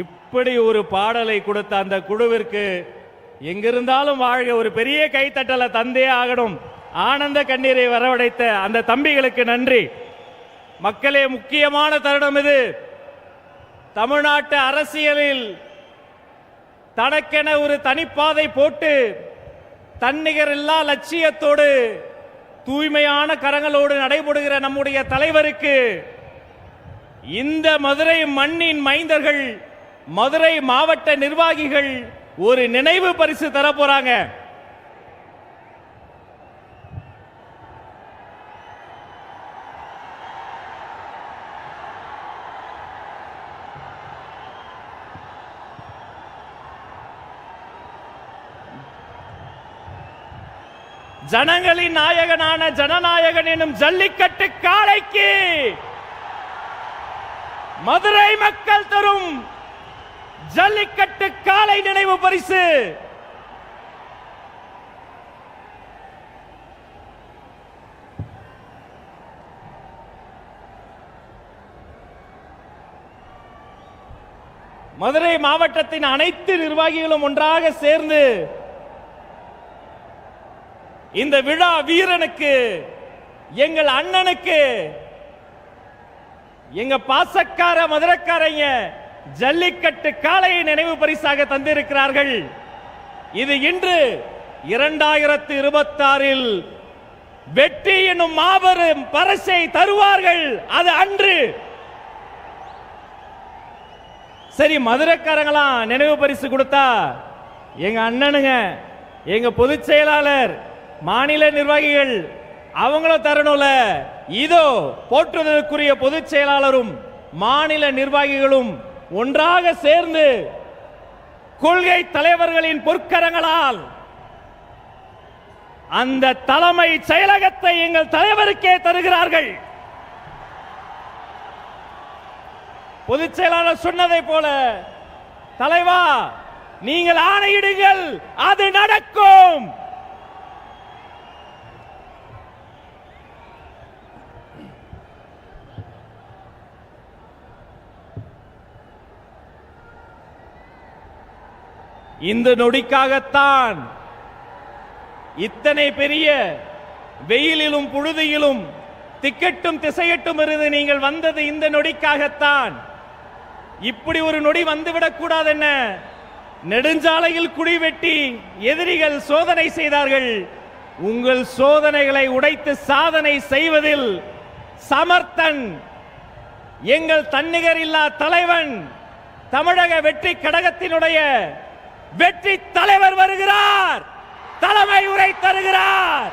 இப்படி ஒரு பாடலை கொடுத்த அந்த குழுவிற்கு எங்கிருந்தாலும் வாழ்க. ஒரு பெரிய கைத்தட்டலை தந்தே ஆகணும். ஆனந்த கண்ணீரை வரவழைத்த அந்த தம்பிகளுக்கு நன்றி. மக்களே முக்கியமான தருணம் இது. தமிழ்நாட்டு அரசியலில் தனக்கென ஒரு தனிப்பாதை போட்டு தன்னிகர் இல்லா லட்சியத்தோடு தூய்மையான கரங்களோடு நடைபெறுகிற நம்முடைய தலைவருக்கு இந்த மதுரை மண்ணின் மைந்தர்கள் மதுரை மாவட்ட நிர்வாகிகள் ஒரு நினைவு பரிசு தர போறாங்க ஜனங்களின் நாயகனான ஜனநாயகன் எனும் ஜல்லிக்கட்டு காளைக்கு மதுரை மக்கள் தரும் ஜல்லிக்கட்டு காலை நினைவு பரிசு. மதுரை மாவட்டத்தின் அனைத்து நிர்வாகிகளும் ஒன்றாக சேர்ந்து இந்த விழா வீரனுக்கு எங்கள் அண்ணனுக்கு எங்க பாசக்கார மதுரக்காரங்க ஜல்லிக்கட்டு காளையை நினைவு பரிசாக தந்திருக்கிறார்கள். இது இன்று இரண்டாயிரத்து இருபத்தாறில் வெற்றி என்னும் மாபெரும் பரிசை தருவார்கள். அது அன்று. சரி மதுரைக்காரங்களாம் நினைவு பரிசு கொடுத்தா? எங்க அண்ணனுங்க எங்க பொதுச் செயலாளர் மாநில நிர்வாகிகள் அவங்களும் தரணும்ல. இதோ போற்றுதலுக்குரிய பொதுச் செயலாளரும் மாநில நிர்வாகிகளும் ஒன்றாக சேர்ந்து கொள்கை தலைவர்களின் பொற்கரங்களால் அந்த தலைமை செயலகத்தை எங்கள் தலைவருக்கே தருகிறார்கள். பொதுச் செயலாளர் சொன்னதை போல தலைவா நீங்கள் ஆணையிடுங்கள் அது நடக்கும். இந்த நொடிக்காகத்தான் இத்தனை பெரிய வெயிலிலும் புழுதியிலும் திக்கட்டும் திசையட்டும் இருந்து நீங்கள் வந்தது இந்த நொடிக்காகத்தான். இப்படி ஒரு நொடி வந்துவிடக் கூடாது என்ன நெடுஞ்சாலையில் குடி வெட்டி எதிரிகள் சோதனை செய்தார்கள். உங்கள் சோதனைகளை உடைத்து சாதனை செய்வதில் சமர்த்தன் எங்கள் தன்னிகர் இல்லா தலைவன் தமிழக வெற்றி கடகத்தினுடைய வெற்றி தலைவர் வருகிறார். தலைமை உரை தருகிறார்.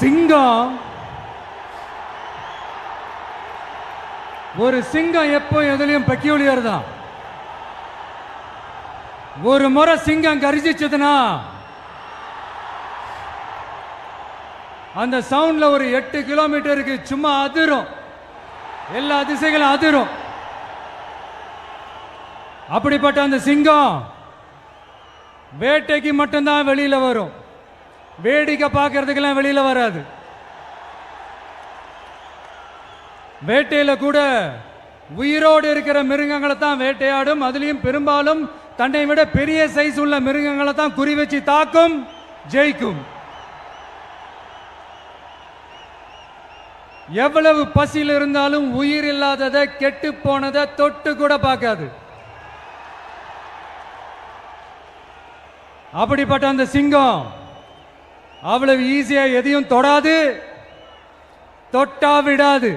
சிங்கம். ஒரு சிங்கம் எப்போ எதுலையும் பெக்யூலியர் தான் ஒரு முறை சிங்கம் கரிச்சிச்சதுன்னா அந்த சவுண்ட்ல ஒரு எட்டு கிலோமீட்டருக்கு சும்மா அதிரும். எல்லா திசைகளும் அதிரும். அப்படிப்பட்ட அந்த சிங்கம் வேட்டைக்கு மட்டும்தான் வெளியில வரும். வேடிக்கை பார்க்கறதுக்கெல்லாம் வெளியில வராது. வேட்டையில கூட உயிரோடு இருக்கிற மிருகங்களை தான் வேட்டையாடும். அதுலயும் பெரும்பாலும் தன்னை விட பெரிய சைஸ் உள்ள மிருகங்களை தான் குறி வச்சு தாக்கும் ஜெயிக்கும். எவ்வளவு பசியில் இருந்தாலும் உயிர் இல்லாததை கெட்டு போனதை தொட்டு கூட பார்க்காது. அப்படிப்பட்ட அந்த சிங்கம் அவ்வளவு ஈஸியா எதையும் தொடாது. தொட்டா விடாது.